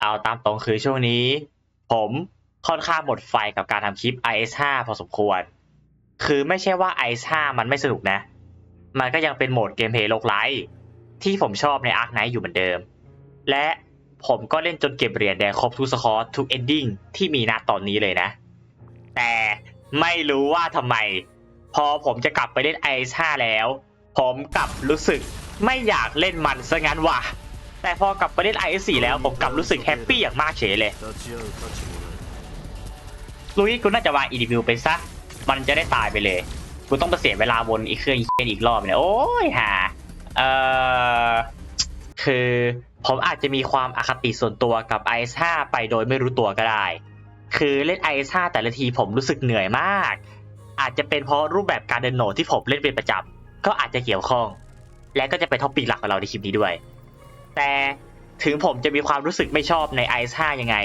เอาตามตรงคือช่วงนี้ ผมค่อนข้างหมดไฟกับการทำคลิป IS5 พอสมควร คือไม่ใช่ว่า IS5 มันไม่สนุกนะ มันก็ยังเป็นโหมดเกมเพลย์โลกไลท์ที่ผมชอบใน Ark Knight อยู่เหมือนเดิม และผมก็เล่นจนเก็บเหรียญแดงครบทุกสคอร์ทุกเอนดิ้งที่มีณตอนนี้เลยนะ แต่ไม่รู้ว่าทำไม พอผมจะกลับไปเล่น IS5 แล้ว ผมกลับรู้สึกไม่อยากเล่นมันซะงั้นว่ะ แต่พอกลับมาเล่น IS4 แล้วผมกลับรู้สึกแฮปปี้อย่างมากเฉยเลยลุยกูน่าจะวางอีดิวิวไปซะ มันจะได้ตายไปเลย กูต้องเสียเวลาวนอีกเครื่องอีกรอบเลยโอ้ยหาเออคือผมอาจจะมีความอคติส่วนตัวกับ IS5 ไปโดยไม่รู้ตัวก็ได้ คือเล่น IS5 แต่ละทีผมรู้สึกเหนื่อยมาก อาจจะเป็นเพราะรูปแบบการเดินโหนดที่ผมเล่นเป็นประจำก็อาจจะเกี่ยวข้อง และก็จะเป็นท็อปปิ้หลักของเราในคลิปนี้ด้วย แต่ถึงผมจะมีความรู้สึกไม่ชอบใน IS5 ยังไง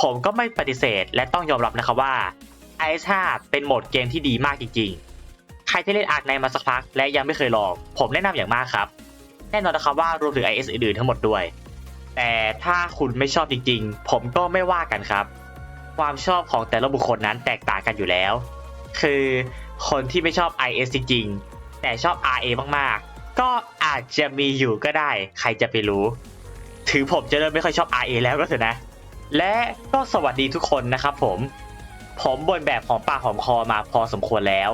ผมก็ไม่ปฏิเสธและต้องยอมรับนะครับว่า IS5 เป็นโหมดเกมที่ดีมากจริงๆ ใครที่เล่นอาร์คในมาสักพักและยังไม่เคยลองผมแนะนำอย่างมากครับ แน่นอนนะครับว่ารวมถึง IS อื่นๆทั้งหมดด้วย แต่ถ้าคุณไม่ชอบจริงๆ ผมก็ไม่ว่ากันครับ ความชอบของแต่ละบุคคลนั้นแตกต่างกันอยู่แล้ว คือคนที่ไม่ชอบ IS จริงๆแต่ชอบ RA มากๆ ก็อาจจะมีอยู่ก็ได้ ใครจะไปรู้ถึงผมจะเริ่มไม่ค่อยชอบ RA แล้วก็เถอะนะ และก็สวัสดีทุกคนนะครับผม ผมบ่นแบบของปากหอมคอมาพอสมควรแล้ว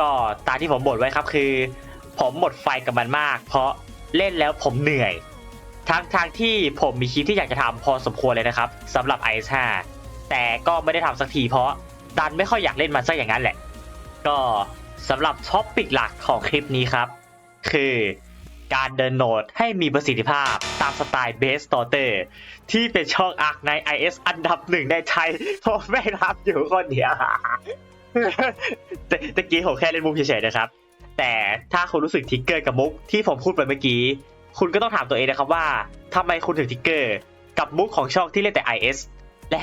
ก็ตาที่ผมบ่นไว้ครับคือ ผมหมดไฟกับมันมาก เพราะเล่นแล้วผมเหนื่อยทั้งทางที่ผมมีคลิปที่อยากจะทำพอสมควรเลยนะครับสำหรับ i 5 แต่ก็ไม่ได้ทำสักทีเพราะดันไม่ค่อยอยากเล่นมันซะอย่างนั้นแหละ ก็สำหรับท็อปปิกหลักของคลิปนี้ครับ คือการเดินโหนดให้มีประสิทธิภาพตามสไตล์เบสตอเตอร์ที่เป็นช่องอักใน IS อันดับหนึ่งในไทยผมไม่รับอยู่คนเดียวแต่ตะกี้ผมแค่เล่นมุกเฉยๆนะครับ แต่ถ้าคุณรู้สึกทิกเกอร์กับมุกที่ผมพูดไปเมื่อกี้ คุณก็ต้องถามตัวเองนะครับว่าทำไมคุณถึงทิกเกอร์กับมุกของช่องที่เล่นแต่ IS และ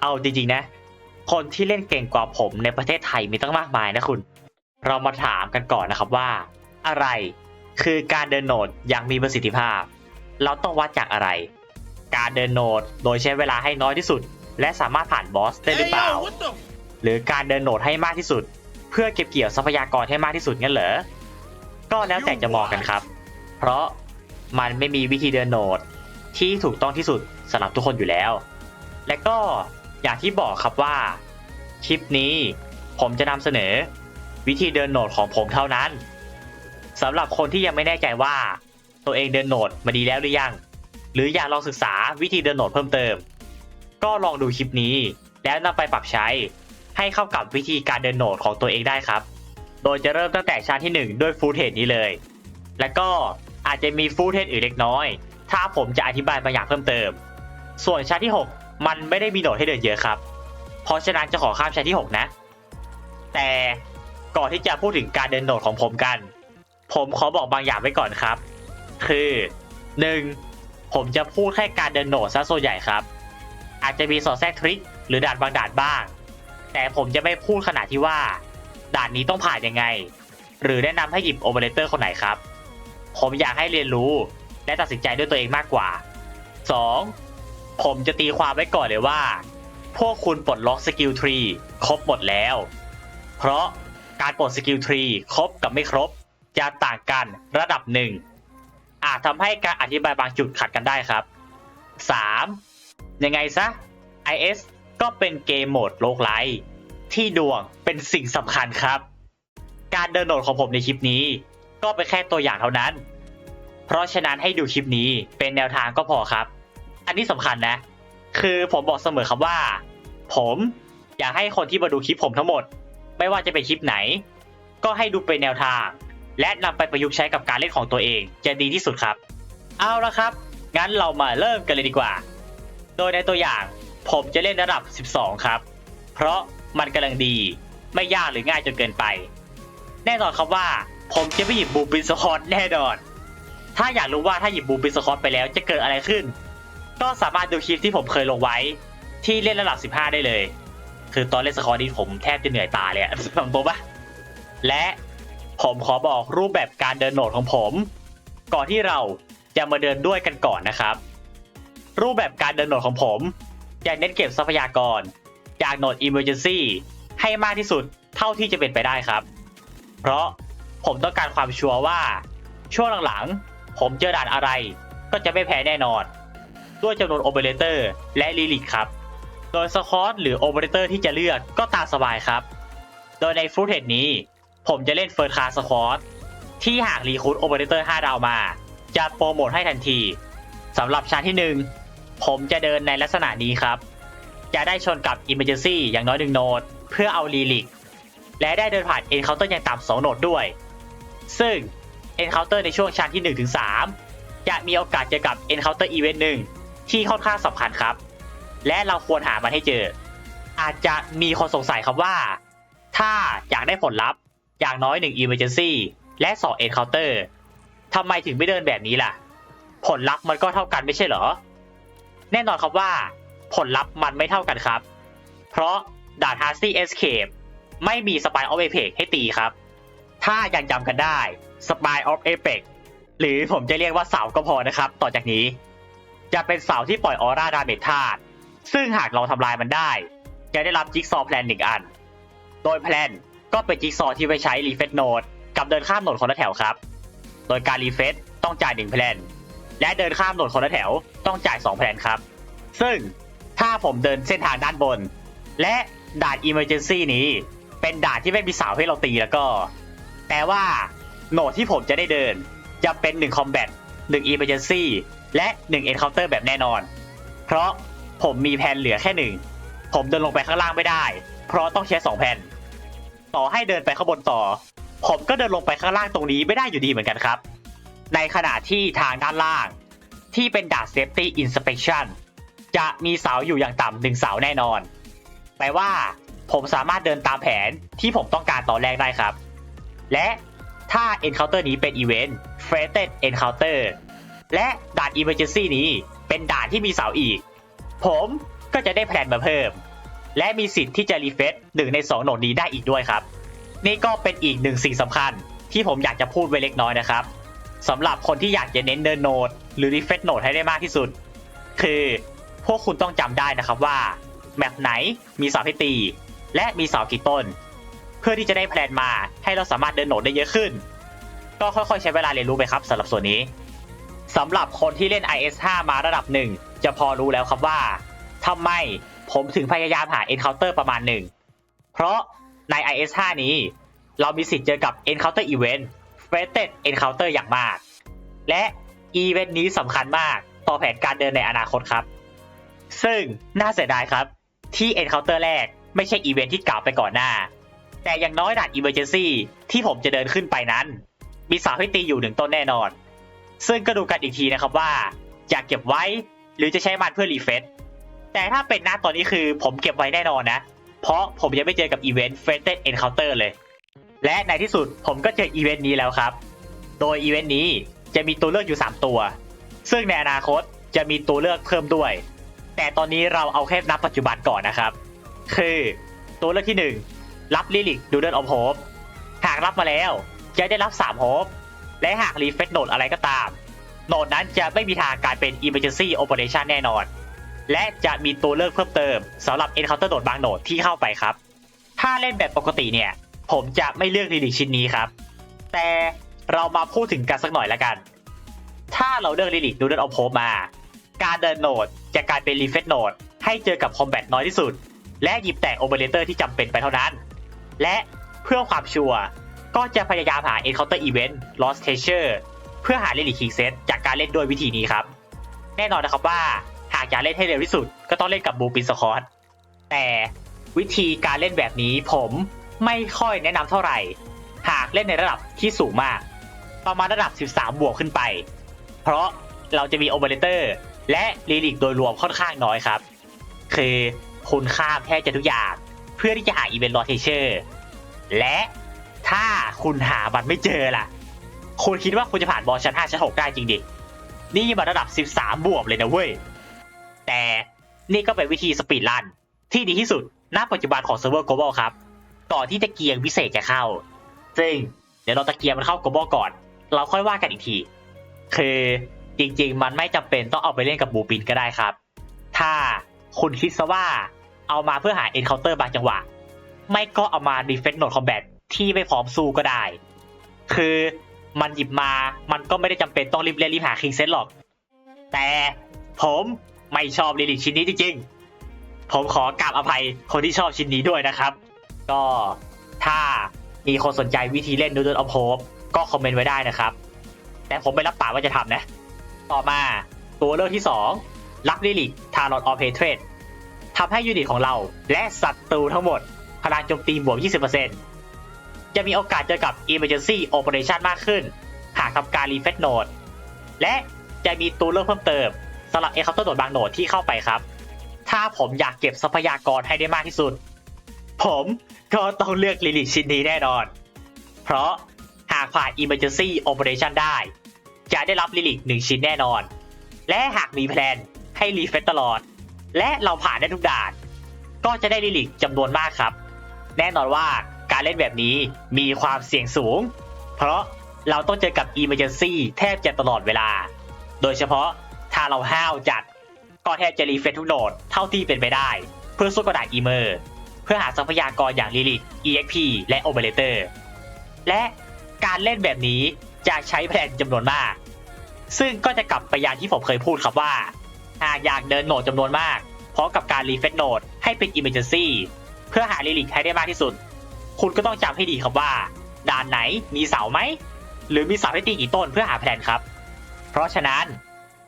เอาจริงๆนะ คนที่เล่นเก่งกว่าผมในประเทศไทยมีตั้งมากมายนะคุณ เรามาถามกันก่อนนะครับว่า อะไร คือการเดินโหนดอย่างมีประสิทธิภาพ เราต้องวัดจากอะไร การเดินโหนดโดยใช้เวลาให้น้อยที่สุด และสามารถผ่านบอสได้หรือเปล่า หรือการเดินโหนดให้มากที่สุด เพื่อเก็บเกี่ยวทรัพยากรให้มากที่สุดงั้นเหรอ ก็แล้วแต่จะมองกันครับ เพราะมันไม่มีวิธีเดินโหนดที่ถูกต้องที่สุดสำหรับทุกคนอยู่แล้ว และก็อย่างที่บอกครับว่าคลิปนี้ผมจะนำเสนอ วิธีเดินโหนดของผมเท่านั้น สำหรับคนที่ยังไม่แน่ใจว่า ตัวเองเดินโหนดมาดีแล้วหรือยัง หรืออยากลองศึกษาวิธีเดินโหนดเพิ่มเติม ก็ลองดูคลิปนี้ แล้วนำไปปรับใช้ ให้เข้ากับวิธีการเดินโหนดของตัวเองได้ครับ โดยจะเริ่มตั้งแต่ชั้นที่ 1 ด้วยฟูเทจนี้เลย แล้วก็อาจจะมีฟูเทจอื่นเล็กน้อย ถ้าผมจะอธิบายบางอย่างเพิ่มเติม ส่วนชั้นที่ 6 มันไม่ได้มีโหนดให้เดินเยอะครับ เพราะฉะนั้นจะขอข้ามชั้นที่ 6 นะ แต่ก่อนที่จะพูดถึงการเดินโหนดของผมกัน ผมขอบอกบางอย่างไว้ก่อนครับ คือ 1. ผมจะพูดแค่การเดินโหนดซะส่วนใหญ่ครับ อาจจะมีสอดแทรกทริคหรือด่านบางด่านบ้าง แต่ผมจะไม่พูดขนาดที่ว่า ด่านนี้ต้องผ่านยังไง หรือแนะนำให้หยิบโอเปอเรเตอร์คนไหนครับ ผมอยากให้เรียนรู้และตัดสินใจด้วยตัวเองมากกว่า 2. ผมจะตีความไว้ก่อนเลยว่า พวกคุณปลดล็อกสกิลทรีครบหมดแล้ว เพราะการปลดสกิลทรีครบกับไม่ครบ จะต่างกันระดับหนึ่งอาจทำให้การอธิบายบางจุดขัดกันได้ครับ 3. ยังไงซะ IS ก็เป็นเกมโหมดโลกไลท์ที่ดวงเป็นสิ่งสำคัญครับ การเดินโหนดของผมในคลิปนี้ ก็เป็นแค่ตัวอย่างเท่านั้น เพราะฉะนั้นให้ดูคลิปนี้เป็นแนวทางก็พอครับ อันนี้สำคัญนะ คือผมบอกเสมอครับว่า ผมอยากให้คนที่มาดูคลิปผมทั้งหมด ไม่ว่าจะเป็นคลิปไหน ก็ให้ดูเป็นแนวทาง และนำไปประยุกต์ใช้กับการเล่นของตัวเองจะดีที่สุดครับ เอาละครับ งั้นเรามาเริ่มกันเลยดีกว่า โดยในตัวอย่างผมจะเล่นระดับ 12 ครับ เพราะมันกำลังดีไม่ยากหรือง่ายจนเกินไป แน่นอนครับว่า ผมจะไม่หยิบบูปินสคอตแน่นอน ถ้าอยากรู้ว่าถ้าหยิบบูปินสคอตไปแล้วจะเกิดอะไรขึ้น ก็สามารถดูคลิปที่ผมเคยลงไว้ ที่เล่นระดับ 15 ได้เลย คือตอนเล่นสคอตนี้ผมแทบจะเหนื่อยตาเลยอะตรงปะและ ผมขอบอกรูปแบบการเดินโหนดของผม ก่อนที่เราจะมาเดินด้วยกันก่อนนะครับ รูปแบบการเดินโหนดของผมจะเน้นเก็บทรัพยากร จากโหนด Emergency ให้มากที่สุดเท่าที่จะเป็นไปได้ครับ เพราะผมต้องการความชัวร์ว่า ช่วงหลังๆ ผมเจอด่านอะไรก็จะไม่แพ้แน่นอน ด้วยจำนวนโอเปอเรเตอร์และลิลิกครับ โดยสคอตหรือโอเปอเรเตอร์ที่จะเลือกก็ตามสบายครับ โดยในฟ o ตเท d นี้ ผมจะเล่นเฟิร์สคาสคอตที่หากรีคูดโอเปอเรเตอร์5ดาวมา จะโปรโมทให้ทันทีสำหรับชั้นที่ 1 ผมจะเดินในลักษณะนี้ครับ จะได้ชนกับ Emergency อย่างน้อยหนึ่งโนด เพื่อเอารีลิก และได้เดินผ่าน Encounter อย่างต่ำสองโหนดด้วย ซึ่ง Encounter ในช่วงชั้นที่ 1-3 จะมีโอกาสเจอกับ Encounter Event หนึ่งที่ค่อนข้างสำคัญครับ และเราควรหามันให้เจอ อาจจะมีคนสงสัยครับว่า ถ้าอยากได้ผลลัพธ์ อย่างน้อย1 Emergency และ2 Encounter ทำไมถึงไม่เดินแบบนี้ล่ะ ผลลัพธ์มันก็เท่ากันไม่ใช่เหรอ แน่นอนครับว่า ผลลัพธ์มันไม่เท่ากันครับ เพราะดาน h a r s y Escape ไม่มี Spy of Apex ให้ตีครับ ถ้ายังจำกันได้ Spy of Apex หรือผมจะเรียกว่าเสาก็พอนะครับ ต่อจากนี้ จะเป็นเสาที่ปล่อยออร่าดาเมจธาตุซึ่งหากเราทำลายมันได้ จะได้รับจิ๊กซอว์แพลนหนึ่งอัน โดยแพลน ก็เป็นจิ๊กซอว์ที่ไว้ใช้รีเฟซโนดกับเดินข้ามโนดคนละแถวครับ โดยการรีเฟซต้องจ่าย1แพลนและเดินข้ามโนดคนละแถวต้องจ่าย2แพลนครับ ซึ่งถ้าผมเดินเส้นทางด้านบน และด่าน Emergency นี้ เป็นด่านที่ไม่มีเสาให้เราตีแล้วก็แปลว่าโหนดที่ผมจะได้เดิน จะเป็น1 Combat 1 Emergency และ1 Encounter แบบแน่นอน เพราะผมมีแผนเหลือแค่หนึ่งผมเดินลงไปข้างล่างไม่ได้ เพราะต้องใช้สองแผ่น ต่อให้เดินไปข้างบนต่อ ผมก็เดินลงไปข้างล่างตรงนี้ไม่ได้อยู่ดีเหมือนกันครับ ในขณะที่ทางด้านล่าง ที่เป็นด่าน Safety Inspection จะมีเสาอยู่อย่างต่ำหนึ่งเสาแน่นอน แปลว่าผมสามารถเดินตามแผนที่ผมต้องการตอนแรกได้ครับ และถ้า Encounter นี้เป็น Event Fated Encounter และด่าน Emergency นี้เป็นด่านที่มีเสาอีก ผมก็จะได้แพลนมาเพิ่ม และมีสิทธิ์ที่จะรีเฟซหนึ่งในสองโหนดนี้ได้อีกด้วยครับ นี่ก็เป็นอีกหนึ่งสิ่งสำคัญ ที่ผมอยากจะพูดไว้เล็กน้อยนะครับสำหรับคนที่อยากจะเน้นเดินโหนดหรือรีเฟซโหนดให้ได้มากที่สุด คือพวกคุณต้องจำได้นะครับว่าแมปไหนมีเสาให้ตี และมีเสากี่ต้น เพื่อที่จะได้แพลนมาให้เราสามารถเดินโหนดได้เยอะขึ้น ก็ค่อยๆ ใช้เวลาเรียนรู้ไปครับสำหรับส่วนนี้สำหรับคนที่เล่น IS5 มาระดับหนึ่งจะพอรู้แล้วครับว่าทำไม ผมถึงพยายามหา Encounter ประมาณหนึ่ง เพราะใน IS5 นี้ เรามีสิทธิ์เจอกับ Encounter Event Fated Encounter อย่างมาก และ Event นี้สำคัญมากต่อแผนการเดินในอนาคตครับ ซึ่งน่าเสียดายครับ ที่ Encounter แรกไม่ใช่อีเวนท์ที่กล่าวไปก่อนหน้า แต่อย่างน้อยด่าน Emergency ที่ผมจะเดินขึ้นไปนั้น มีสาวให้ตีอยู่หนึ่งต้นแน่นอน ซึ่งก็ดูกันอีกทีนะครับว่าอยากเก็บไว้หรือจะใช้มันเพื่อรีเฟซ แต่ถ้าเป็นหน้าตอนนี้คือผมเก็บไว้แน่นอนนะ เพราะผมยังไม่เจอกับอีเวนต์ Fated Encounter เลย และในที่สุดผมก็เจออีเวนต์นี้แล้วครับ โดยอีเวนต์นี้จะมีตัวเลือกอยู่ 3 ตัว ซึ่งในอนาคตจะมีตัวเลือกเพิ่มด้วย แต่ตอนนี้เราเอาแค่นับปัจจุบันก่อนนะครับ คือตัวเลือกที่ 1 รับลิลิกดูเดินออฟโฮปหากรับมาแล้วจะได้รับ3โฮปและหากรีเฟซโนดอะไรก็ตาม โนดนั้นจะไม่มีทางกลารเป็น Emergency Operation แน่นอน และจะมีตัวเลือกเพิ่มเติมสำหรับ Encounter โหนดบางโหนดที่เข้าไปครับ ถ้าเล่นแบบปกติเนี่ย ผมจะไม่เลือกลิลิกชิ้นนี้ครับ แต่เรามาพูดถึงกันสักหน่อยละกัน ถ้าเราเลือกลิลิกดูเดินออฟโฮมา การเดินโหนดจะกลายเป็นรีเฟซโหนดให้เจอกับคอมแบทน้อยที่สุด และหยิบแต่โอเปอเรเตอร์ที่จำเป็นไปเท่านั้น และเพื่อความชัวร์ก็จะพยายามหา Encounter Event Lost Treasure เพื่อหา Relic King Set จากการเล่นด้วยวิธีนี้ครับ แน่นอนนะครับว่า หากอยากเล่นให้เร็วที่สุด ก็ต้องเล่นกับบูปินสคอตแต่วิธีการเล่นแบบนี้ผมไม่ค่อยแนะนำเท่าไหร่ หากเล่นในระดับที่สูงมาก ประมาณระดับ 13 บวกขึ้นไป เพราะเราจะมีโอเปอเรเตอร์และลิลิกโดยรวมค่อนข้างน้อยครับ คือคุณข้ามแทบจะทุกอย่างเพื่อที่จะหาอีเวนต์ลอเทเชอร์และถ้าคุณหามันไม่เจอล่ะ คุณคิดว่าคุณจะผ่านบอลชั้น5ชั้น6ได้จริงดิ นี่มาระดับ 13 บวกเลยนะเว้ย แต่นี่ก็เป็นวิธีสปีดรันที่ดีที่สุดณปัจจุบันของเซิร์ฟเวอร์ global ครับก่อนที่จะเกียงพิเศษจะเข้า ซึ่งเดี๋ยวเราตะเกียงมันเข้า global ก่อน เราค่อยว่ากันอีกที คือจริงๆ มันไม่จำเป็นต้องเอาไปเล่นกับบูปินก็ได้ครับ ถ้าคุณคิดซะว่าเอามาเพื่อหา encounter บางจังหวะ ไม่ก็เอามา defense node combat ที่ไม่พร้อมสู้ก็ได้ คือมันหยิบมา มันก็ไม่ได้จำเป็นต้องรีบเล่นรีบหา king set หรอก แต่ผม ไม่ชอบลิลิกชิ้นนี้จริงๆ ผมขอกราบอภัยคนที่ชอบชิ้นนี้ด้วยนะครับ ก็ถ้ามีคนสนใจวิธีเล่น Noodle of Hope ก็คอมเมนต์ไว้ได้นะครับ แต่ผมไม่รับปากว่าจะทำนะ ต่อมาตัวเลือกที่2ลักลิลิกทารอนออเพเทรดทำให้ยูนิตของเราและศัตรูทั้งหมดพลังโจมตีบวก 20%จะมีโอกาสเจอกับ Emergency Operation มากขึ้น หากทำการรีเฟซโนดและจะมีตัวเลือกเพิ่มเติม สำหรับเอเคาน์เตอร์โดดบางโหนดที่เข้าไปครับ ถ้าผมอยากเก็บทรัพยากรให้ได้มากที่สุด ผมก็ต้องเลือกลิลิชิ้นนี้แน่นอน เพราะหากผ่าน Emergency Operation ได้ จะได้รับลิลิกหนึ่งชิ้นแน่นอน และหากมีแพลนให้รีเฟซตลอด และเราผ่านได้ทุกด่าน ก็จะได้ลิลิจำนวนมากครับ แน่นอนว่าการเล่นแบบนี้มีความเสี่ยงสูง เพราะเราต้องเจอกับ Emergency แทบจะตลอดเวลา โดยเฉพาะ ถ้าเราห้าวจัด ก็แทบจะรีเฟซทุกโหนดเท่าที่เป็นไปได้ เพื่อสู้กระดาษอีเมอร์ เพื่อหาทรัพยากรอย่างลิลิก EXP และโอเ e เลเตอร์และการเล่นแบบนี้จะใช้แผนจำนวนมาก ซึ่งก็จะกลับไปอย่างที่ผมเคยพูดครับว่า หากอยากเดินโหนดจำนวนมากพร้อมกับการรีเฟซโหนดให้เป็น Emergency เพื่อหาลิลิกให้ได้มากที่สุด คุณก็ต้องจำให้ดีครับว่า ด่านไหนมีเสาไหม หรือมีเสาให้ตีกี่ต้นเพื่อหาแผนครับ เพราะฉะนั้น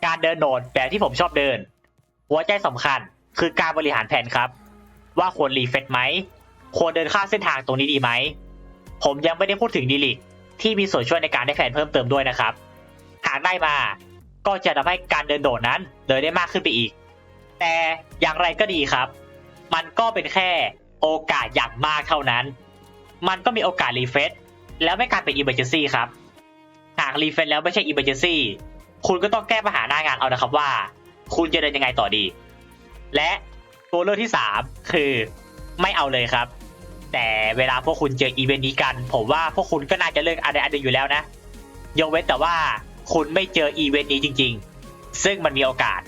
การเดินโหนดแบบที่ผมชอบเดิน หัวใจสำคัญคือการบริหารแผนครับ ว่าควรรีเฟซไหม ควรเดินข้ามเส้นทางตรงนี้ดีไหม ผมยังไม่ได้พูดถึงดีลิกที่มีส่วนช่วยในการได้แผนเพิ่มเติมด้วยนะครับ หากได้มาก็จะทำให้การเดินโดดนั้นเดินได้มากขึ้นไปอีก แต่อย่างไรก็ดีครับ มันก็เป็นแค่โอกาสอย่างมากเท่านั้น มันก็มีโอกาสรีเฟซแล้วไม่กลายเป็น Emergency ครับ หากรีเฟซแล้วไม่ใช่ Emergency คุณก็ต้องแก้ปัญหาหน้างานเอานะครับว่า คุณจะเดินยังไงต่อดี และตัวเลือกที่ 3 คือไม่เอาเลยครับ แต่เวลาพวกคุณเจออีเวนต์นี้กัน ผมว่าพวกคุณก็น่าจะเลือกอะไรอันหนึ่งอยู่แล้วนะยกเว้นแต่ว่าคุณไม่เจออีเวนต์นี้จริง ๆ ซึ่งมันมีโอกาส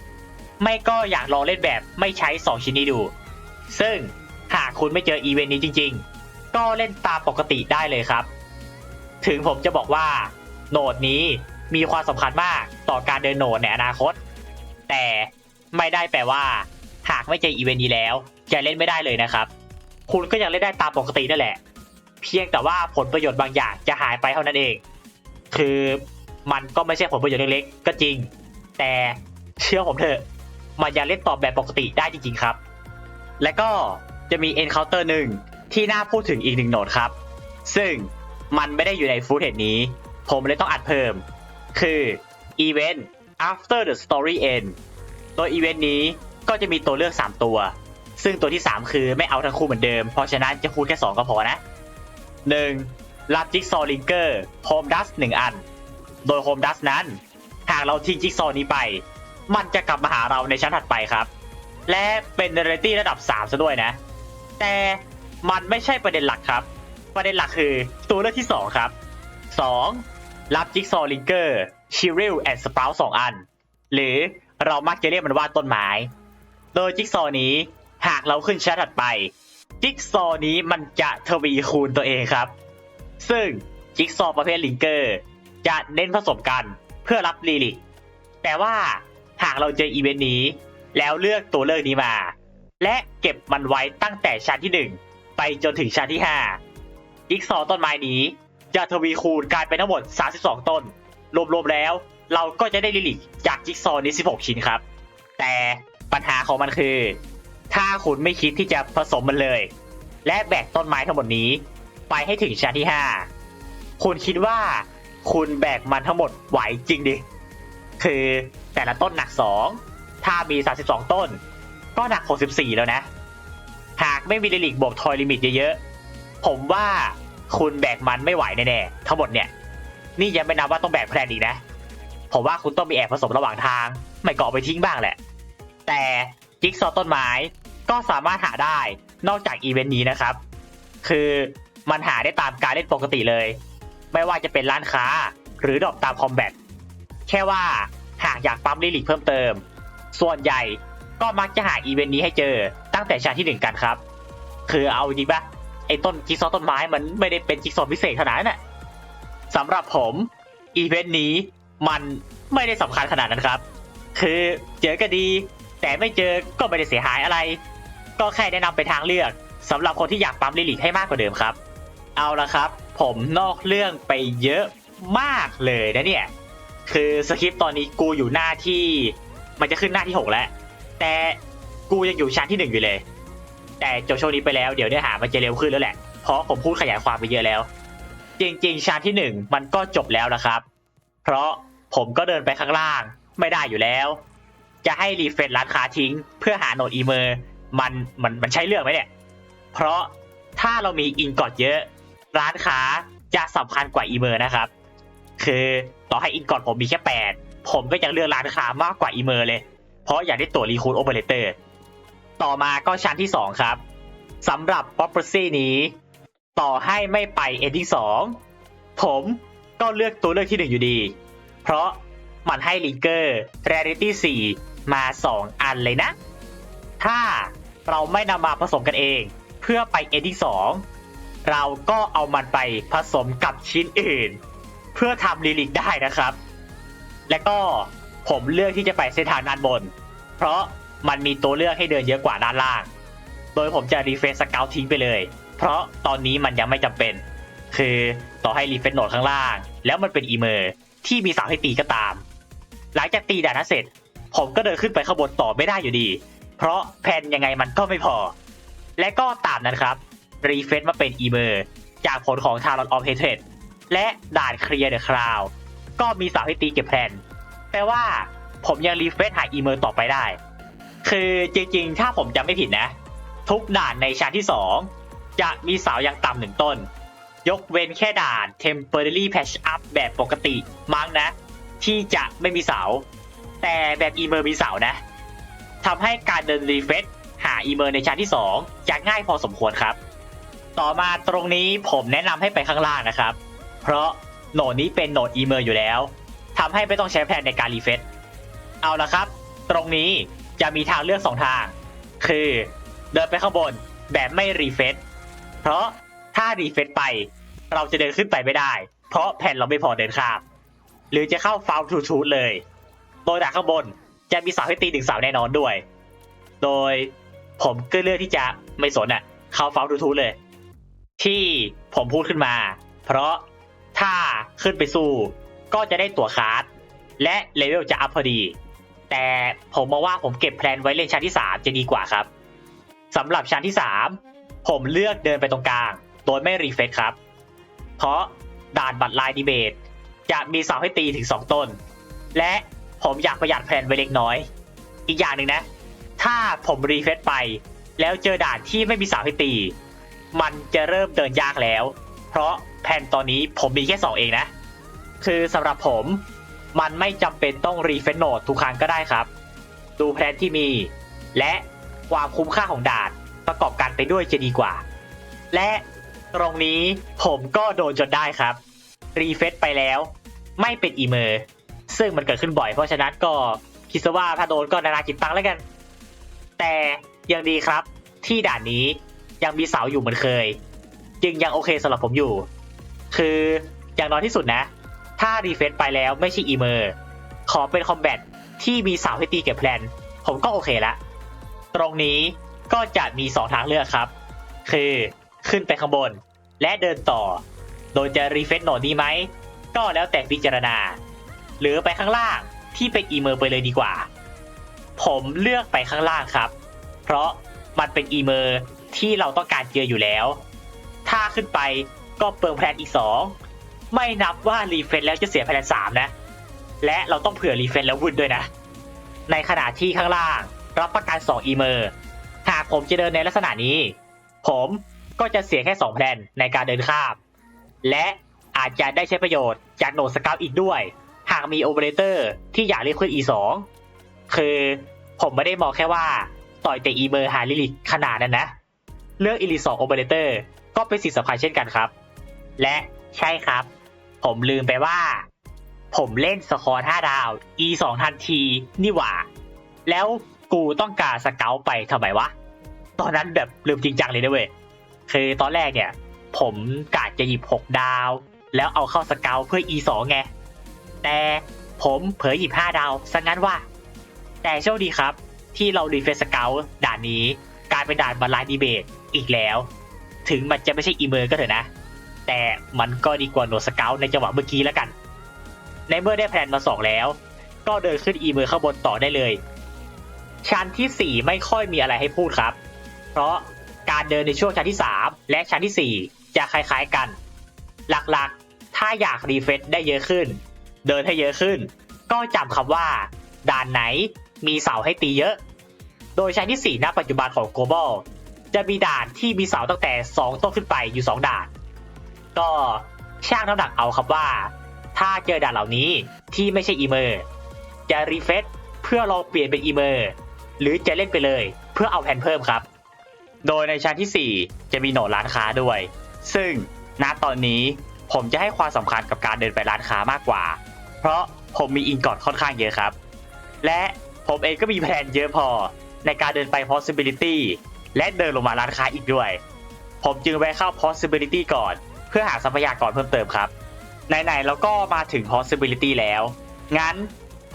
ไม่ก็อยากลองเล่นแบบไม่ใช้ 2 ชิ้นนี้ดู ซึ่งหากคุณไม่เจออีเวนต์นี้จริง ๆ ก็เล่นตามปกติได้เลยครับ ถึงผมจะบอกว่าโหนดนี้ มีความสำคัญมากต่อการเดินโหนดในอนาคต แต่ไม่ได้แปลว่า หากไม่เจออีเวนต์นี้แล้วจะเล่นไม่ได้เลยนะครับ คุณก็ยังเล่นได้ตามปกตินั่นแหละ เพียงแต่ว่าผลประโยชน์บางอย่างจะหายไปเท่านั้นเอง คือมันก็ไม่ใช่ผลประโยชน์เล็กๆก็จริง แต่เชื่อผมเถอะ มันยังเล่นตอบแบบปกติได้จริงๆครับ และก็จะมี Encounter หนึ่งที่น่าพูดถึงอีกหนึ่งโหนดครับ ซึ่งมันไม่ได้อยู่ในฟูตเทจนี้ ผมเลยต้องอัดเพิ่ม คือ Event After the Story End โดยอีเวนต์นี้ก็จะมีตัวเลือก 3 ตัว ซึ่งตัวที่ 3 คือไม่เอาทั้งคู่เหมือนเดิม เพราะฉะนั้นจะคูณแค่ 2 ก็พอนะ 1. รับจิ๊กซอลิงเกอร์โฮมดัส1อัน โดยโฮมดัสนั้น หากเราทิ้งจิ๊กซอนี้ไป มันจะกลับมาหาเราในชั้นถัดไปครับ และเป็นเรตี้ระดับ 3 ซะด้วยนะ แต่มันไม่ใช่ประเด็นหลักครับ ประเด็นหลักคือตัวเลือกที่ 2 ครับ 2. รับจิ๊กซอลิงเกอร์ชิริลแอนด์สปราวสองอัน หรือเรามักจะเรียกมันว่าต้นไม้ โดยจิ๊กซอนี้หากเราขึ้นชั้นถัดไป จิ๊กซอนี้มันจะทวีคูณตัวเองครับ ซึ่งจิ๊กซอประเภทลิงเกอร์จะเน้นผสมกันเพื่อรับลีลิก แต่ว่าหากเราเจออีเวนต์นี้ แล้วเลือกตัวเลือกนี้มา และเก็บมันไว้ตั้งแต่ชั้นที่ 1 ไปจนถึงชั้นที่ 5 จิ๊กซอต้นไม้นี้ จะทวีคูณกลายเป็นทั้งหมด 32 ต้น รวมๆแล้ว เราก็จะได้ลิลิกจากจิ๊กซอว์นี้ 16 ชิ้นครับ แต่ปัญหาของมันคือ ถ้าคุณไม่คิดที่จะผสมมันเลย และแบกต้นไม้ทั้งหมดนี้ ไปให้ถึงชั้นที่ 5 คุณคิดว่าคุณแบกมันทั้งหมดไหวจริงดิ คือแต่ละต้นหนัก 2 ถ้ามี 32 ต้น ก็หนัก 64 แล้วนะ หากไม่มีลิลิกบวกทอยลิมิตเยอะๆ ผมว่า คุณแบกมันไม่ไหวแน่ๆทั้งหมดเนี่ย นี่ยังไม่นับว่าต้องแบกแพลนอีกนะผมว่าคุณต้องมีแอบผสมระหว่างทาง ไม่ก็เอาไปทิ้งบ้างแหละ แต่จิ๊กซอว์ต้นไม้ก็สามารถหาได้นอกจากอีเวนต์นี้นะครับ คือมันหาได้ตามการเล่นปกติเลย ไม่ว่าจะเป็นร้านค้าหรือดอปตามคอมแบทแค่ว่าหากอยากปั๊มลิลิกเพิ่มเติม ส่วนใหญ่ก็มักจะหาอีเวนต์นี้ให้เจอตั้งแต่ชั้นที่หนึ่งกันครับ คือเอาจริงปะ ไอ้ต้นจิ๊กซอต้นไม้มันไม่ได้เป็นจิ๊กซอพิเศษขนาดนั้นน่ะสำหรับผมอีเวนต์นี้มันไม่ได้สำคัญขนาดนั้นครับ คือเจอก็ดี แต่ไม่เจอก็ไม่ได้เสียหายอะไร ก็แค่แนะนำเป็นทางเลือกสำหรับคนที่อยากปั๊มลิลิกให้มากกว่าเดิมครับ เอาละครับ ผมนอกเรื่องไปเยอะมากเลยนะเนี่ย คือสคริปต์ตอนนี้กูอยู่หน้าที่ มันจะขึ้นหน้าที่ 6 แล้ว แต่กูยังอยู่ชั้นที่ 1 อยู่เลย แต่จบช่วงนี้ไปแล้วเดี๋ยวเนื้อหามันจะเร็วขึ้นแล้วแหละ เพราะผมพูดขยายความไปเยอะแล้ว จริง ๆชั้นที่1มันก็จบแล้วนะครับ เพราะผมก็เดินไปข้างล่างไม่ได้อยู่แล้ว จะให้รีเฟรชร้านค้าทิ้ง เพื่อหาโหนดอีเมอร์มันมันมันใช่เรื่องไหมเนี่ย เพราะถ้าเรามีอินกอดเยอะ ร้านค้าจะสำคัญกว่าอีเมอร์นะครับ คือต่อให้อินกอดผมมีแค่ 8 ผมก็ยังเลือกร้านค้ามากกว่าอีเมอร์เลย เพราะอยากได้ตัวรีคูดโอเปอเรเตอร์ ต่อมาก็ชั้นที่ 2 ครับสำหรับ p r o p e r c y นี้ ต่อให้ไม่ไป ending 2 ผมก็เลือกตัวเลือกที่ 1 อยู่ดี เพราะมันให้ลิงเกอร์ rarity 4 มา 2 อันเลยนะ ถ้าเราไม่นำมาผสมกันเอง เพื่อไป ending 2 เราก็เอามันไปผสมกับชิ้นอื่น เพื่อทำลิลิกได้นะครับ และก็ผมเลือกที่จะไปเส้นทางด้านบน เพราะ มันมีตัวเลือกให้เดินเยอะกว่าด้านล่าง โดยผมจะรีเฟซสเกลทิ้งไปเลย เพราะตอนนี้มันยังไม่จำเป็น คือต่อให้รีเฟซโหนดข้างล่าง แล้วมันเป็นอีเมอร์ที่มีเสาให้ตีก็ตาม หลังจากตีด่านนั้นเสร็จ ผมก็เดินขึ้นไปข้างบนต่อไม่ได้อยู่ดี เพราะแผนยังไงมันก็ไม่พอ และก็ตามนั้นครับรีเฟซมาเป็นอีเมอร์จากผลของทารอนออฟเฮเทและด่านเคลียร์เดอะคราวก็มีเสาให้ตีเก็บแผนแปลว่าผมยังรีเฟซหาอีเมอร์ต่อไปได้ คือจริงๆ ถ้าผมจำไม่ผิดนะ ทุกด่านในชั้นที่ 2 จะมีเสาอย่างต่ำหนึ่งต้น ยกเว้นแค่ด่าน temporary patch up แบบปกติมั้งนะ ที่จะไม่มีเสา แต่แบบอีเมอร์มีเสานะทำให้การเดินรีเฟซหาอีเมอร์ในชั้นที่ 2 จะง่ายพอสมควรครับ ต่อมาตรงนี้ผมแนะนำให้ไปข้างล่างนะครับ เพราะโหนดนี้เป็นโหนดอีเมอร์อยู่แล้วทำให้ไม่ต้องใช้แผนในการรีเฟซเอาละครับ ตรงนี้ จะมีทางเลือก2ทาง คือเดินไปข้างบนแบบไม่รีเฟซเพราะถ้ารีเฟซไป เราจะเดินขึ้นไปไม่ได้ เพราะแผ่นเราไม่พอเดินข้าม หรือจะเข้าฟาวทูทูเลย โดยจากข้างบนจะมีเสาให้ตีถึงเสาแน่นอนด้วย โดยผมก็เลือกที่จะไม่สนอะเข้าฟาวทูทูเลย ที่ผมพูดขึ้นมา เพราะถ้าขึ้นไปสู้ก็จะได้ตั๋วคาร์ดและเลเวลจะอัพพอดี แต่ผมมองว่าผมเก็บแพลนไว้เล่นชั้นที่ 3 จะดีกว่าครับสำหรับชั้นที่ 3 ผมเลือกเดินไปตรงกลาง โดยไม่รีเฟซครับ เพราะด่านบัตรลายดีเบต จะมีเสาให้ตีถึง 2 ต้น และผมอยากประหยัดแพลนไว้เล็กน้อย อีกอย่างหนึ่งนะ ถ้าผมรีเฟซไป แล้วเจอด่านที่ไม่มีเสาให้ตี มันจะเริ่มเดินยากแล้ว เพราะแผนตอนนี้ผมมีแค่ 2 เองนะ คือสำหรับผม มันไม่จำเป็นต้องรีเฟซโนดทุกครั้งก็ได้ครับ ดูแผนที่มี และความคุ้มค่าของด่านประกอบกันไปด้วยจะดีกว่า และตรงนี้ผมก็โดนจนได้ครับ รีเฟซไปแล้ว ไม่เป็นอีเมอร์ ซึ่งมันเกิดขึ้นบ่อยเพราะฉะนั้นก็คิดซะว่าถ้าโดนก็นานาจิตตังแล้วกัน แต่ยังดีครับ ที่ด่านนี้ยังมีเสาอยู่เหมือนเคย จึงยังโอเคสำหรับผมอยู่ คืออย่างน้อยที่สุดนะ ถ้ารีเฟซไปแล้วไม่ใช่อีเมอร์ขอเป็นคอมแบทที่มีสาวให้ตีเก็บแพลน ผมก็โอเคละ ตรงนี้ก็จะมี 2 ทางเลือกครับ คือขึ้นไปข้างบน และเดินต่อ โดยจะรีเฟซโหนดนี้ไหม ก็แล้วแต่พิจารณา หรือไปข้างล่างที่เป็นอีเมอร์ไปเลยดีกว่า ผมเลือกไปข้างล่างครับ เพราะมันเป็นอีเมอร์ที่เราต้องการเจออยู่แล้ว ถ้าขึ้นไปก็เปลืองแพลนอีก 2 ไม่นับว่ารีเฟซแล้วจะเสียแพลน3นะ และเราต้องเผื่อรีเฟซแล้ววุ่นด้วยนะ ในขณะที่ข้างล่างรับประกัน2อีเมอร์หากผมจะเดินในลักษณะนี้ ผมก็จะเสียแค่2แพลนในการเดินข้าม และอาจจะได้ใช้ประโยชน์จากโหนดสเกลอีกด้วย หากมีโอเปอเรเตอร์ที่อยากเรียกขึ้น E2 คือผมไม่ได้มองแค่ว่าต่อยแต่อีเมอร์หาลิลิกขนาดนั้นนะ เลือกอีลิสองโอเปอเรเตอร์ก็เป็นสิ่งสำคัญเช่นกันครับ และใช่ครับ ผมลืมไปว่า ผมเล่นสกอร์5ดาว e 2ทันทีนี่หว่า แล้วกูต้องการสเกลไปทำไมวะ ตอนนั้นแบบลืมจริงจังเลยนะเว้ยคือตอนแรกเนี่ย ผมกะจะหยิบ6ดาว แล้วเอาเข้าสเกลเพื่อ e 2ไง แต่ผมเผยหยิบ5ดาวซะงั้นว่า แต่โชคดีครับ ที่เรารีเฟซสเกลด่านนี้กลายเป็นด่านบาลานดีเบตอีกแล้ว ถึงมันจะไม่ใช่อีเมอร์ก็เถอะนะ แต่มันก็ดีกว่าโนสเกลในจังหวะเมื่อกี้แล้วกัน ในเมื่อได้แพลนมาสองแล้ว ก็เดินขึ้นอีเมอร์ข้างบนต่อได้เลย ชั้นที่ 4 ไม่ค่อยมีอะไรให้พูดครับ เพราะการเดินในช่วงชั้นที่ 3 และชั้นทีสี่4 จะคล้ายๆกัน หลักๆ ถ้าอยากรีเฟซได้เยอะขึ้น เดินให้เยอะขึ้น ก็จำคำว่า ด่านไหนมีเสาให้ตีเยอะ โดยชั้นที่ 4 ณ ปัจจุบันของ global จะมีด่านที่มีเสาตั้งแต่ 2 ต้นขึ้นไปอยู่ 2 ด่าน ก็ช่างน้ำหนักเอาครับว่า ถ้าเจอด่านเหล่านี้ที่ไม่ใช่อีเมอร์จะรีเฟซเพื่อลองเปลี่ยนเป็นอีเมอร์หรือจะเล่นไปเลยเพื่อเอาแผ่นเพิ่มครับ โดยในชั้นที่ 4 จะมีโหนดร้านค้าด้วย ซึ่งณตอนนี้ผมจะให้ความสำคัญกับการเดินไปร้านค้ามากกว่า เพราะผมมีอินกอดค่อนข้างเยอะครับ และผมเองก็มีแผนเยอะพอในการเดินไป possibility และเดินลงมาร้านค้าอีกด้วย ผมจึงแวะเข้า possibility ก่อน เพื่อหาทรัพยากรเพิ่มเติมครับ ไหนๆเราก็มาถึง possibility แล้ว งั้น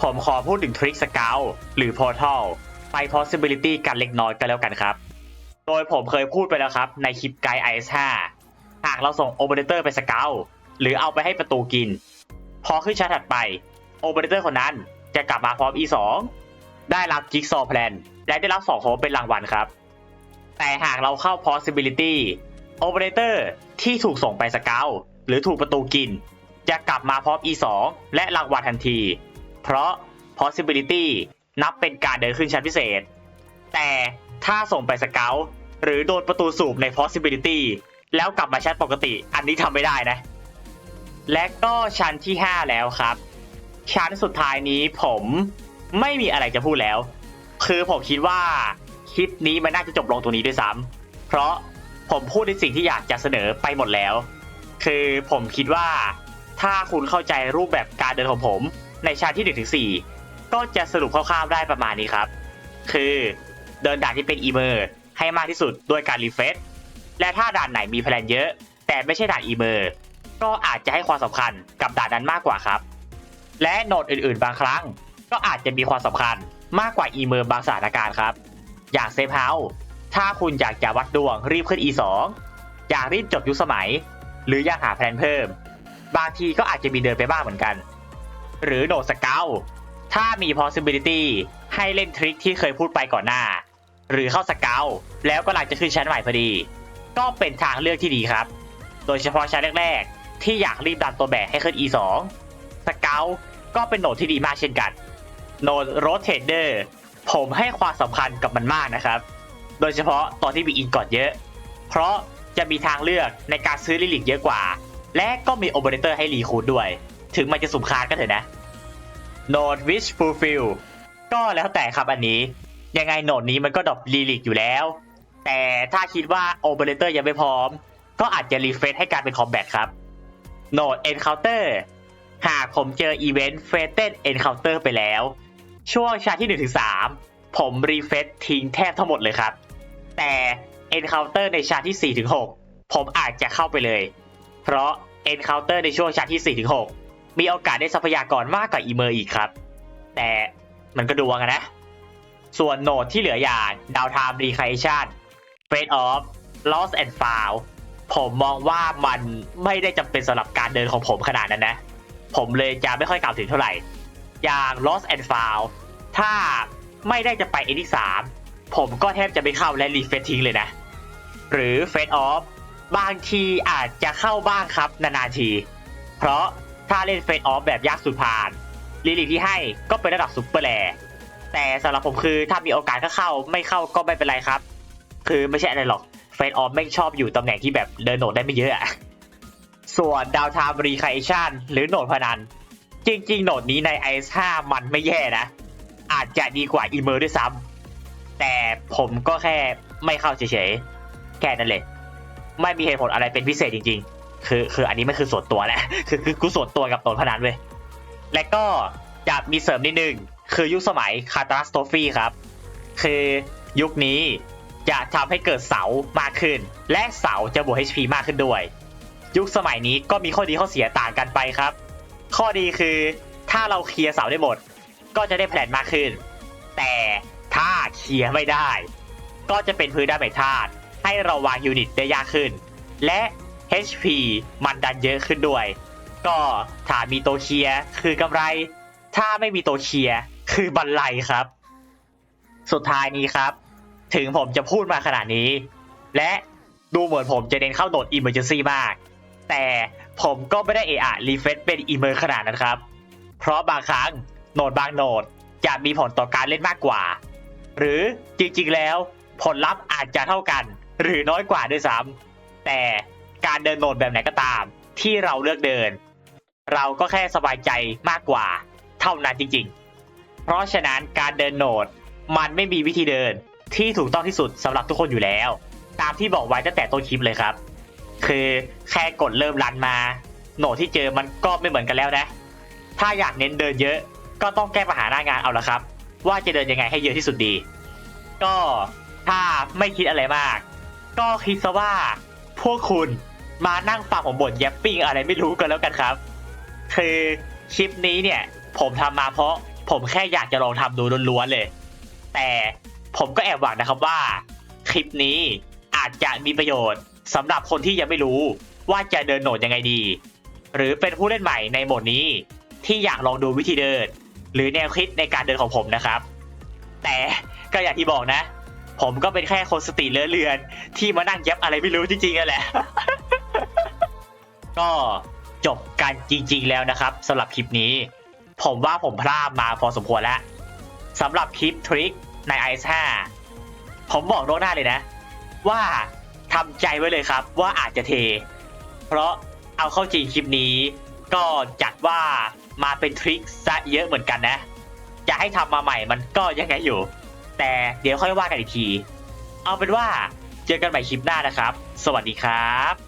ผมขอพูดถึง trick scout หรือ portal ไป possibility กันเล็กน้อยกันแล้วกันครับ โดยผมเคยพูดไปแล้วครับ ในคลิปไกด์ IS5 หากเราส่ง operator ไป scout หรือเอาไปให้ประตูกิน พอขึ้นชั้นถัดไป operator คนนั้นจะกลับมาพร้อม E2 ได้รับ jigsaw plan และได้รับ2โฮปเป็นรางวัลครับ แต่หากเราเข้า possibility operator ที่ถูกส่งไปสเกลหรือถูกประตูกิน จะกลับมาพร้อม E2 และรางวัลทันที เพราะ possibility นับเป็นการเดินขึ้นชั้นพิเศษ แต่ถ้าส่งไปสเกลหรือโดนประตูสูบใน possibility แล้วกลับมาชั้นปกติ อันนี้ทำไม่ได้นะ และก็ชั้นที่ 5 แล้วครับ ชั้นสุดท้ายนี้ผมไม่มีอะไรจะพูดแล้ว คือผมคิดว่าคลิปนี้มันน่าจะจบลงตรงนี้ด้วยซ้ำเพราะ ผมพูดในสิ่งที่อยากจะเสนอไปหมดแล้ว คือผมคิดว่าถ้าคุณเข้าใจรูปแบบการเดินของผม ในชั้นที่1ถึง4ก็จะสรุปคร่าวๆได้ประมาณนี้ครับ คือเดินด่านที่เป็นอีเมอร์ให้มากที่สุดด้วยการรีเฟซและถ้าด่านไหนมีแพลนเยอะ แต่ไม่ใช่ด่านอีเมอร์ก็อาจจะให้ความสำคัญกับด่านนั้นมากกว่าครับ และโหนดอื่นๆ บางครั้ง ก็อาจจะมีความสำคัญมากกว่าอีเมอร์บางสถานการณ์ครับ อย่างเซฟเฮาส์ ถ้าคุณอยากจะวัดดวงรีบขึ้น E2 อยากรีบจบยุคสมัย หรืออยากหาแพลนเพิ่ม บางทีก็อาจจะมีเดินไปบ้างเหมือนกัน หรือโหนดสเกลถ้ามี possibility ให้เล่นทริคที่เคยพูดไปก่อนหน้า หรือเข้าสเกลแล้วก็หลังจะขึ้นชั้นใหม่พอดี ก็เป็นทางเลือกที่ดีครับ โดยเฉพาะชั้นแรกๆ ที่อยากรีบดันตัวแบกให้ขึ้น E2 สเกลก็เป็นโหนดที่ดีมากเช่นกัน โหนด rotator ผมให้ความสำคัญกับมันมากนะครับ โดยเฉพาะตอนที่มีอินกอดเยอะ เพราะจะมีทางเลือกในการซื้อลิลิกเยอะกว่า และก็มีโอเปอเรเตอร์ให้รีคูดด้วย ถึงมันจะสุ่มคาดก็เถอะนะโนด wish fulfill ก็แล้วแต่ครับอันนี้ ยังไงโนดนี้มันก็ดรอปลิลิกอยู่แล้ว แต่ถ้าคิดว่าโอเปอเรเตอร์ยังไม่พร้อม ก็อาจจะรีเฟซให้การเป็นคอมแบทครับโนด encounter หากผมเจออีเวนต์ fated encounter ไปแล้ว ช่วงชาที่1ถึง3ผมรีเฟซทิ้งแทบทั้งหมดเลยครับ แต่ encounter ในชาติที่ 4 ถึง 6 ผมอาจจะเข้าไปเลย เพราะ encounter ในช่วงชาติที่ 4 ถึง 6 มีโอกาสได้ทรัพยากรมากกว่าอีเมอร์อีกครับ แต่มันก็ดวงนะ ส่วนโหนดที่เหลืออย่าง downtime recreation fade off lost and found ผมมองว่ามันไม่ได้จำเป็นสำหรับการเดินของผมขนาดนั้นนะ ผมเลยจะไม่ค่อยกล่าวถึงเท่าไหร่ อย่าง lost and found ถ้าไม่ได้จะไปเอที่3 ผมก็แทบจะไม่เข้าและรีเฟซทิ้งเลยนะ หรือ fade off บางทีอาจจะเข้าบ้างครับนานๆที เพราะถ้าเล่น fade off แบบยากสุดผ่านลิลิที่ให้ก็เป็นระดับซุปเปอร์แลแต่สำหรับผมคือถ้ามีโอกาสก็เข้าไม่เข้าก็ไม่เป็นไรครับ คือไม่ใช่อะไรหรอกเฟดออฟไม่ชอบอยู่ตำแหน่งที่แบบเดินโหนดได้ไม่เยอะอะส่วนดาวทามรีคาเอชันหรือโหนดพนัน จริงๆ โหนดนี้ใน IS5 มันไม่แย่นะ อาจจะดีกว่าอีเมอร์ด้วยซ้ำ แต่ผมก็แค่ไม่เข้าเฉยๆ แค่นั้นเลย ไม่มีเหตุผลอะไรเป็นพิเศษจริง ๆ คือคืออันนี้ไม่คือส่วนตัวแหละคือคือกูส่วนตัวกับโหนพนันเว้ย และก็จะมีเสริมนิดนึง คือยุคสมัยคาตาสโตฟีครับ คือยุคนี้จะทำให้เกิดเสามากขึ้น และเสาจะบวก HP มากขึ้นด้วย ยุคสมัยนี้ก็มีข้อดีข้อเสียต่างกันไปครับ ข้อดีคือถ้าเราเคลียร์เสาได้หมด ก็จะได้แผนมากขึ้น แต่ ถ้าเคลียร์ไม่ได้ ก็จะเป็นพื้นดาเมจธาตุให้เราวางยูนิตได้ยากขึ้น และ HP มันดันเยอะขึ้นด้วย ก็ถ้ามีตัวเคลียร์คือกำไร ถ้าไม่มีตัวเคลียร์คือบันไลครับ สุดท้ายนี้ครับ ถึงผมจะพูดมาขนาดนี้ และดูเหมือนผมจะเน้นเข้าโหนด Emergency มาก แต่ผมก็ไม่ได้เอะอะรีเฟซเป็น Emer ขนาดนั้นครับ เพราะบางครั้งโหนดบางโหนดจะมีผลต่อการเล่นมากกว่า หรือจริงๆแล้วผลลัพธ์อาจจะเท่ากัน หรือน้อยกว่าด้วยซ้ำแต่การเดินโหนดแบบไหนก็ตาม ที่เราเลือกเดิน เราก็แค่สบายใจมากกว่า เท่านั้นจริง ๆ เพราะฉะนั้นการเดินโหนดมันไม่มีวิธีเดินที่ถูกต้องที่สุดสำหรับทุกคนอยู่แล้ว ตามที่บอกไว้ตั้งแต่ต้นคลิปเลยครับ คือแค่กดเริ่มรันมา โหนดที่เจอมันก็ไม่เหมือนกันแล้วนะ ถ้าอยากเน้นเดินเยอะ ก็ต้องแก้ปัญหาหน้างานเอาละครับ ว่าจะเดินยังไงให้เยอะที่สุดดี ก็ถ้าไม่คิดอะไรมาก ก็คิดซะว่าพวกคุณมานั่งฟังผมบ่นแยปปิ้งอะไรไม่รู้กันแล้วกันครับ คือคลิปนี้เนี่ย ผมทำมาเพราะผมแค่อยากจะลองทำดูล้วนๆเลย แต่ผมก็แอบหวังนะครับว่า คลิปนี้อาจจะมีประโยชน์สำหรับคนที่ยังไม่รู้ว่าจะเดินโหนดยังไงดี หรือเป็นผู้เล่นใหม่ในโหมดนี้ที่อยากลองดูวิธีเดิน หรือแนวคิดในการเดินของผมนะครับ แต่ก็อย่างที่บอกนะ ผมก็เป็นแค่คนสติเลอะเลือน ที่มานั่งเย็บอะไรไม่รู้จริงๆนั่นแหละ ก็จบกันจริง ๆ แล้วนะครับสำหรับคลิปนี้ ผมว่าผมพลาดมาพอสมควรแล้วสำหรับคลิปทริคใน i 5ผมบอกล่วงหน้าเลยนะ ว่าทำใจไว้เลยครับ ว่าอาจจะเท เพราะเอาเข้าจริงคลิปนี้ ก็จัดว่า มาเป็นทริคซะเยอะเหมือนกันนะ จะให้ทำมาใหม่มันก็ยังไงอยู่ แต่เดี๋ยวค่อยว่ากันอีกที เอาเป็นว่าเจอกันใหม่คลิปหน้านะครับ สวัสดีครับ